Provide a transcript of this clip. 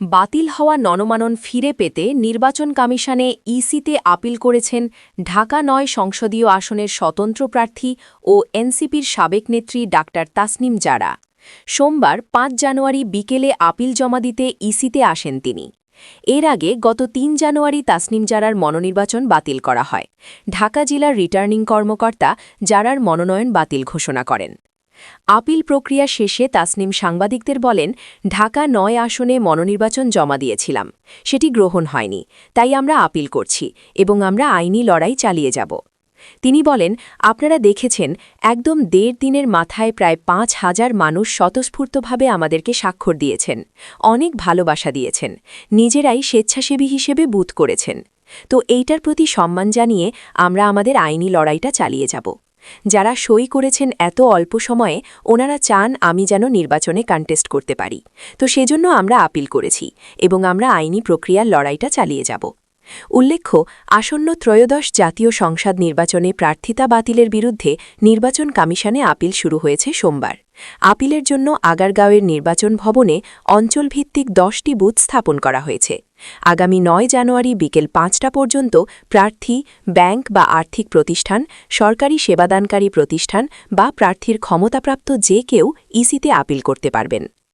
বাতিল হওয়া ননমানন ফিরে পেতে নির্বাচন কমিশনে ইসিতে আপিল করেছেন ঢাকা নয় সংসদীয় আসনের স্বতন্ত্র প্রার্থী ও এনসিপির সাবেক নেত্রী ডাক্তার তাসনিম জারা। সোমবার পাঁচ জানুয়ারি বিকেলে আপিল জমা দিতে ইসিতে আসেন তিনি। এর আগে গত তিন জানুয়ারি তাসনিম জারার মনোনির্বাচন বাতিল করা হয়। ঢাকা জেলার রিটার্নিং কর্মকর্তা জারার মনোনয়ন বাতিল ঘোষণা করেন। আপিল প্রক্রিয়া শেষে তাসনিম সাংবাদিকদের বলেন, ঢাকা নয় আসনে মনোনির্বাচন জমা দিয়েছিলাম। সেটি গ্রহণ হয়নি। তাই আমরা আপিল করছি এবং আমরা আইনি লড়াই চালিয়ে যাব। তিনি বলেন, আপনারা দেখেছেন, একদম দেড় দিনের মাথায় প্রায় পাঁচ হাজার মানুষ স্বতঃস্ফূর্তভাবে আমাদেরকে স্বাক্ষর দিয়েছেন। অনেক ভালোবাসা দিয়েছেন। নিজেরাই স্বেচ্ছাসেবী হিসেবে বুথ করেছেন। তো এইটার প্রতি সম্মান জানিয়ে আমরা আমাদের আইনি লড়াইটা চালিয়ে যাব। যারা সই করেছেন এত অল্প সময়ে, ওনারা চান আমি যেন নির্বাচনে কন্টেস্ট করতে পারি। তো সেজন্য আমরা আপিল করেছি এবং আমরা আইনি প্রক্রিয়ার লড়াইটা চালিয়ে যাব। উল্লেখ্য, আসন্ন ত্রয়োদশ জাতীয় সংসদ নির্বাচনে প্রার্থিতা বাতিলের বিরুদ্ধে নির্বাচন কমিশনে আপিল শুরু হয়েছে সোমবার। আপিলের জন্য আগারগাঁওয়ের নির্বাচন ভবনে অঞ্চলভিত্তিক দশটি বুথ স্থাপন করা হয়েছে। আগামী নয় জানুয়ারি বিকেল পাঁচটা পর্যন্ত প্রার্থী, ব্যাংক বা আর্থিক প্রতিষ্ঠান, সরকারি সেবাদানকারী প্রতিষ্ঠান বা প্রার্থীর ক্ষমতাপ্রাপ্ত যে কেউ ইসিতে আপিল করতে পারবেন।